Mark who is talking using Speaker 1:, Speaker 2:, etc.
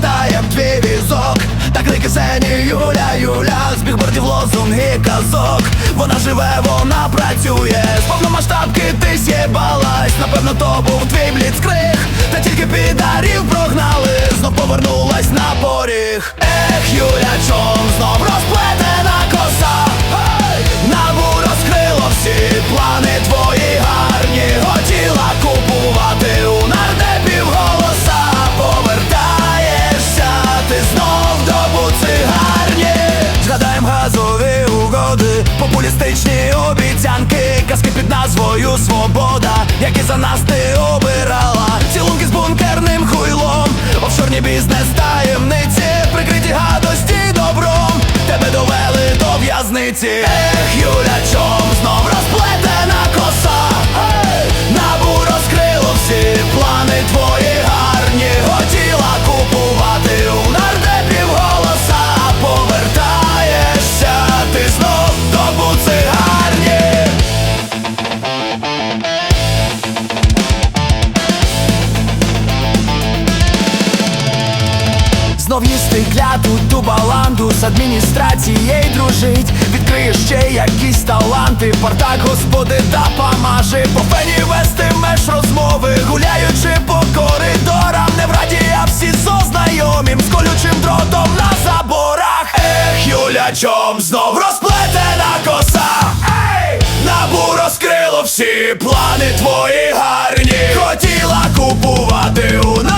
Speaker 1: Катаєм твій візок, так ли кисені Юля, Юля, збіг бордів лозунг і казок. Вона живе, вона працює, з повномасштабки ти с'єбалась Напевно, то був твій бліцкрих Та тільки підарів прогнали, знов повернулась на поріг. Ех, Юля, чом знов розплетена коса. Назвою Свобода, які за нас ти обирала. Цілунки з бункерним хуйлом, офшорні бізнес таємниці Прикриті гадості добром, тебе довели до в'язниці. Ех, Юля, чом знов Зрештий кляту ту баланду з адміністрацією дружить, Відкриє ще якісь таланти, Партак, господи, та помажи По фені вестимеш розмови, гуляючи по коридорам, не в раді, а всі зо знайомім з колючим дротом на заборах. Ех, юлячом знов розплетена коса. Ей! Набу розкрило всі плани твої гарні. Хотіла купувати у нас